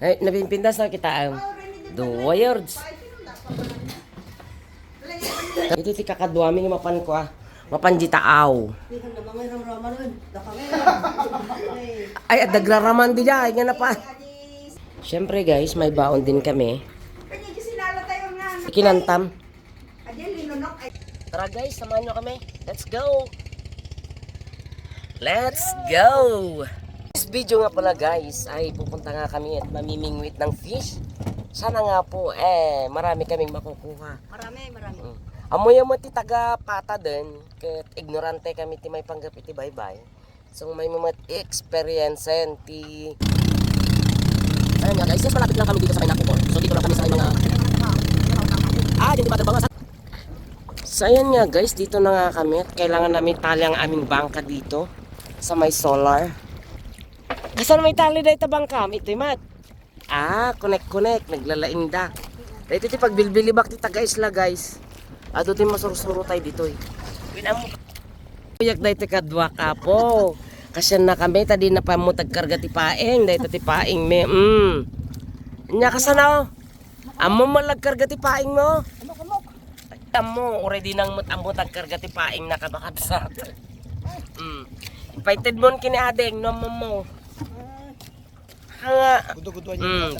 Ay, napimpindas na kita ang do words. Ito ti kakadwami nga mapan ko ah. Mapan nun. Daka Ay, at nagraraman di ay nga na pa. Siyempre guys, may baon din kami. Kinantam. Tara guys, samahan nyo kami. Let's go! Let's go! This video nga pala guys, ay pupunta nga kami at mamimingwit ng fish. Sana nga po, eh, marami kaming makukuha. Marami, marami. Mm. Amoy mo ti taga pata din, ket ignorante kami ti may panggap iti bye-bye. So may mga experience ti Ayun nga guys, yes, malapit lang kami dito sa nakuko. So dito lang kami sa mga Ah, dito ba bangas? So ayan nga guys, dito na nga kami at kailangan namin tali ang aming bangka dito sa may solar. Kasan may tali dito bangka? Ito mat. Ah, connect-connect, naglalaing da. Dito ti pagbilbilibak ti taga isla guys. Ato ti masursuro tayo dito eh. Pinam Kuyak dahi ti kadwa ka po. Kasi na kami, tadi na pa mo tagkarga ti paing, dahi ti paing me. Mm. Nya kasana oh. Amo mo lagkarga ti paing mo. Ay, Amo, already nang mut amo tagkarga ti paing nakabakabsat. Mm. Invited mo kini adeng no mo mo. Gusto-gusto Mm.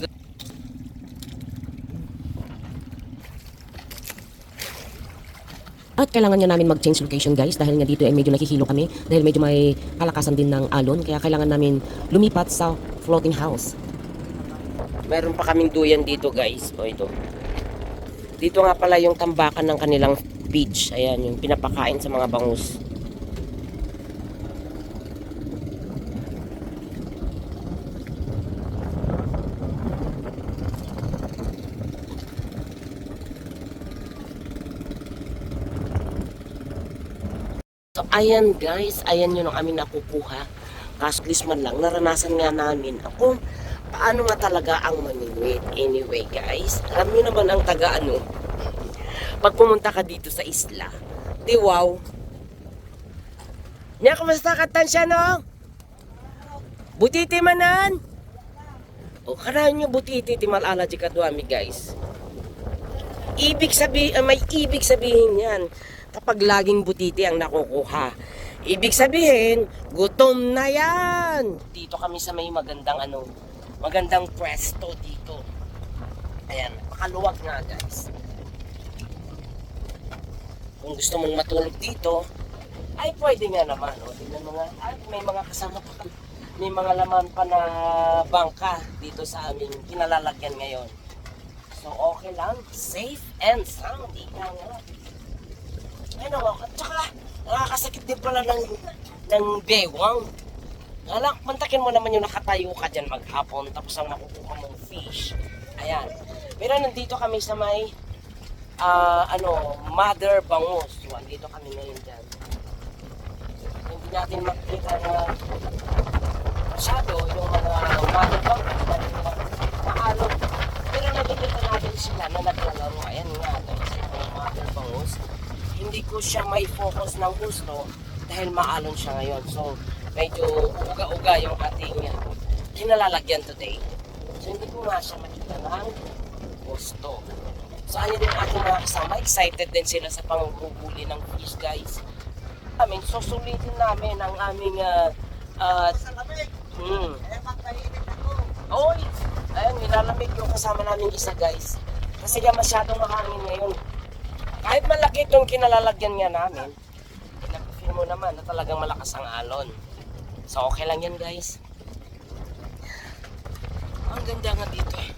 At kailangan niya namin mag-change location guys dahil nga dito ay medyo nakihilo kami dahil medyo may kalakasan din ng alon kaya kailangan namin lumipat sa floating house. Meron pa kaming duyan dito guys. O ito. Dito nga pala yung tambakan ng kanilang beach. Ayan, yung pinapakain sa mga bangus. So, ayan guys, ayan yun ang aming nakukuha. Cashless man lang, naranasan nga namin ako paano nga talaga ang maningwit. Anyway guys, alam nyo naman ang taga ano, pag pumunta ka dito sa isla, di wow. Nya, kumusta ka tansya no? Butiti manan? O, karahan nyo butiti ti malala di kadwami guys. Ibig sabi, ah, may ibig sabihin yan kapag laging butiti ang nakukuha. Ibig sabihin, gutom na yan. Dito kami sa may magandang ano, magandang pwesto dito. Ayan, pakaluwag nga guys. Kung gusto mong matulog dito, ay pwede nga naman. O, tingnan mo nga, ay, may mga kasama pa. May mga laman pa na bangka dito sa aming kinalalagyan ngayon. So okay lang, safe and sound. Ika nga. Ano ako, at saka nakakasakit din pala ng, ng bewang. Alak, mantakin mo naman yung nakatayo ka dyan maghapon tapos ang makukuha mong fish. Ayan. Pero nandito kami sa may ah, ano, mother bangus. So, andito kami ngayon dyan. Hindi natin makikita na masyado yung mga mother bangus. Maalo. Pero nakikita natin sila na naglalaro. Ayan nga, tapos yung mga mother bangus hindi ko siya may focus ng gusto dahil maalon siya ngayon. So, medyo uga-uga yung ating uh, kinalalagyan today. So, hindi ko nga siya makita ng gusto. So, ano din ating mga kasama, excited din sila sa panguhuli ng fish, guys. Amin, susulitin namin ang aming uh, uh, hmm. Oy! Ayun, nilalamig yung kasama namin isa, guys. Kasi nga masyadong mahangin ngayon. Kahit malaki itong kinalalagyan nga namin, napifeel mo naman na talagang malakas ang alon. So okay lang yan guys. Ang ganda nga dito eh.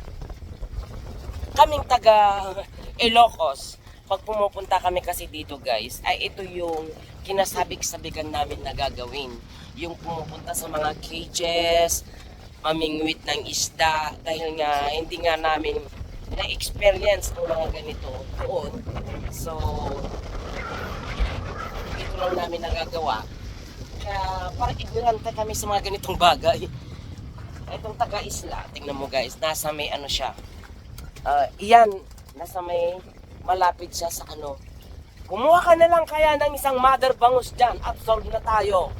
Kaming taga Ilocos, pag pumupunta kami kasi dito guys, ay ito yung kinasabik-sabikan namin na gagawin. Yung pumupunta sa mga cages, mamingwit ng isda, dahil nga hindi nga namin na-experience ng mga ganito doon. So, lang namin nagagawa. Kaya parang ignorante kami sa mga ganitong bagay. Itong taga-isla, tingnan mo guys, nasa may ano siya. Ah, iyan, nasa may malapit siya sa ano. Kumuha ka na lang kaya ng isang mother bangus dyan solve na tayo.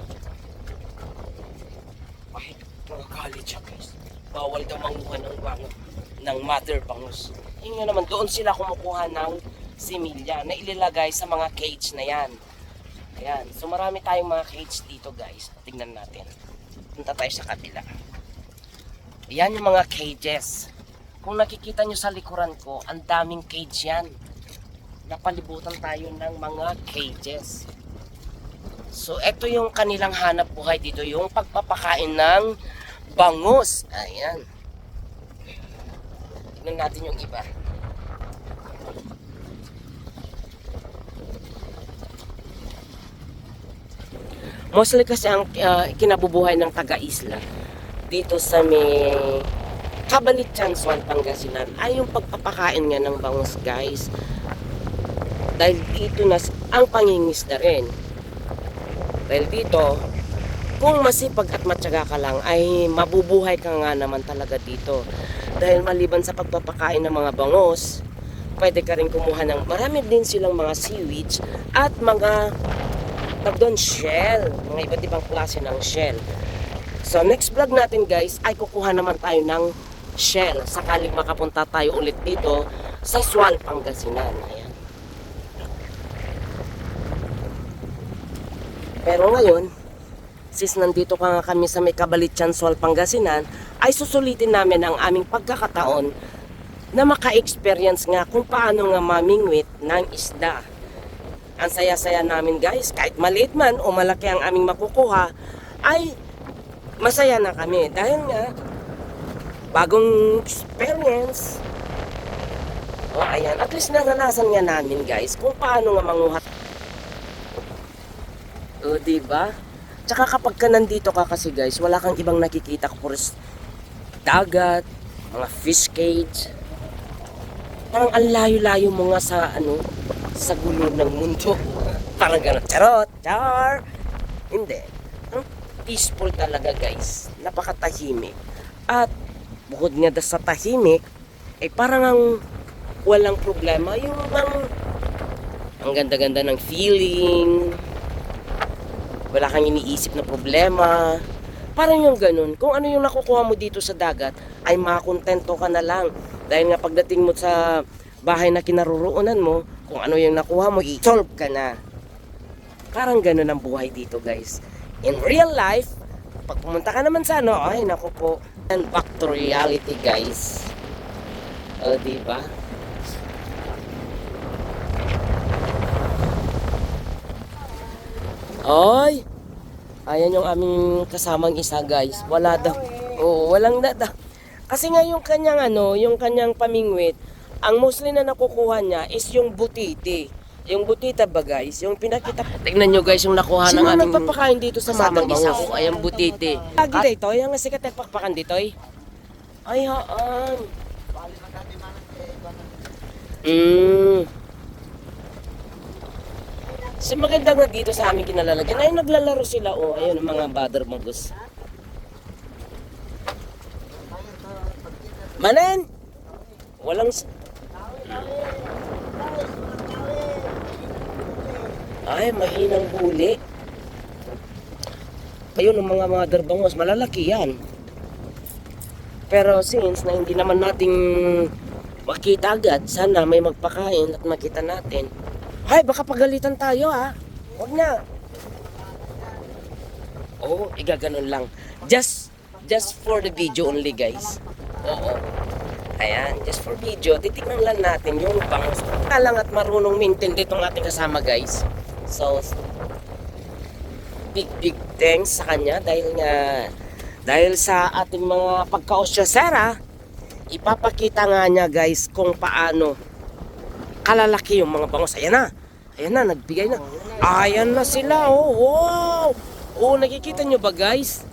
Ay, mga college guys. Bawal daw manguha ng bangus. mother bangus. Yun naman, doon sila kumukuha ng similya na ilalagay sa mga cage na yan. Ayan. So marami tayong mga cage dito guys. Tingnan natin. Punta tayo sa kabila. Ayan yung mga cages. Kung nakikita nyo sa likuran ko, ang daming cage yan. Napalibutan tayo ng mga cages. So, ito yung kanilang hanap buhay dito, yung pagpapakain ng bangus. Ayan. Tignan natin yung iba. Mostly kasi ang uh, kinabubuhay ng taga-isla dito sa may Kabalitsan, Swan, Pangasinan ay yung pagpapakain nga ng bangus guys. Dahil dito na ang pangingisda rin. Dahil dito, kung masipag at matyaga ka lang, ay mabubuhay ka nga naman talaga dito. Dahil maliban sa pagpapakain ng mga bangus, pwede ka rin kumuha ng marami din silang mga seaweeds at mga tag doon, shell. Mga iba't ibang klase ng shell. So next vlog natin guys ay kukuha naman tayo ng shell sakaling makapunta tayo ulit dito sa Sual, Pangasinan. Ayan. Pero ngayon, sis nandito ka nga kami sa may Kabalitsan, Sual, Pangasinan, ay susulitin namin ang aming pagkakataon na maka-experience nga kung paano nga mamingwit ng isda. Ang saya-saya namin guys, kahit maliit man o malaki ang aming makukuha, ay masaya na kami. Dahil nga, bagong experience. O ayan, at least naranasan nga namin guys kung paano nga manguhat. O diba? Tsaka kapag ka nandito ka kasi guys, wala kang ibang nakikita kuris dagat, mga fish cage. Parang ang layo-layo mo nga sa ano, sa gulo ng mundo. Parang gano'n, charot, char. Hindi. Ang peaceful talaga guys. Napakatahimik. At bukod nga sa tahimik, ay parang ang walang problema. Yung bang ang ganda-ganda ng feeling. Wala kang iniisip na problema. Parang yung ganun. Kung ano yung nakukuha mo dito sa dagat, ay makontento ka na lang. Dahil nga pagdating mo sa bahay na kinaroroonan mo, kung ano yung nakuha mo, i-solve ka na. Parang ganun ang buhay dito guys. In real life, pag pumunta ka naman sa ano, ay naku po, and back to reality guys. O, diba? Ay! Ayan yung aming kasamang isa guys. Wala daw. Oo, walang na daw. Kasi nga yung kanyang ano, yung kanyang pamingwit, ang mostly na nakukuha niya is yung butiti. Yung butita ba guys? Yung pinakita Tingnan nyo guys yung nakuha ng Sino aming nagpapakain dito sa mga isa ko. Ayan butiti. Lagi dito, yung nga sikat na pakpakan dito eh. Ay haan. Mm. So maganda nga dito sa aming kinalalagyan. Ay naglalaro sila oh. Ayun ang mga mother magus. Manen! Walang... Ay, mahinang huli. Ayun ang mga mother bangos. Malalaki yan. Pero since na hindi naman nating makita agad, sana may magpakain at makita natin. Hay, baka pagalitan tayo ha. Huwag na. Oo, igaganon lang. Just, just for the video only guys. Oo. Ayan, just for video. Titignan lang natin yung bangus. Talang at marunong maintain ditong ating kasama guys. So, big big thanks sa kanya dahil nga dahil sa ating mga pagka-osyosera ipapakita nga niya guys kung paano kalalaki yung mga bangus ayan na ayan na nagbigay na ayan na sila oh wow oh nakikita nyo ba guys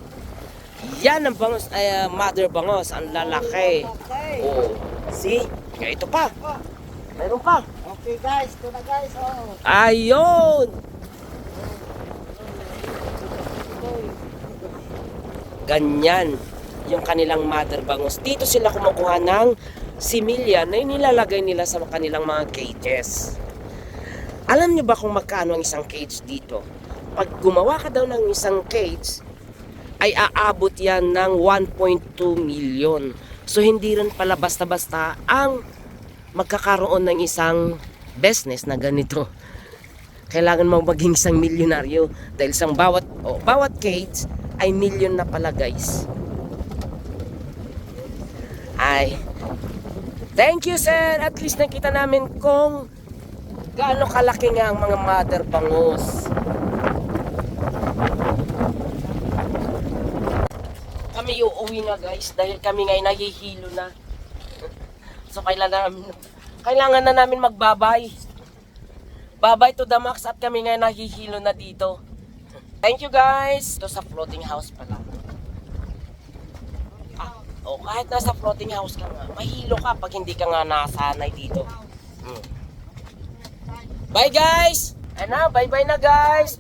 yan ang bangos ay ah, mother bangos ang lalaki oh see Kaya ito pa mayroon pa Okay guys, ito na guys. Oh. Ayun! Ganyan yung kanilang mother bangus. Dito sila kumukuha ng similya na inilalagay nila sa kanilang mga cages. Alam niyo ba kung magkano ang isang cage dito? Pag gumawa ka daw ng isang cage, ay aabot yan ng 1.2 million. So hindi rin pala basta-basta ang magkakaroon ng isang business na ganito. Kailangan mo maging isang milyonaryo dahil isang bawat oh, bawat cage ay milyon na pala guys. Ay, thank you sir. At least nakita namin kung gaano kalaki nga ang mga mother bangus. Kami uuwi na guys dahil kami ngayon nahihilo na. So kailangan namin, kailangan na namin magbabay. Babay to the max at kami ngayon nahihilo na dito. Thank you guys. Ito sa floating house pala. Ah, oh, kahit nasa floating house ka nga, mahilo ka pag hindi ka nga nasanay dito. Hmm. Bye guys! Ano, bye-bye na guys!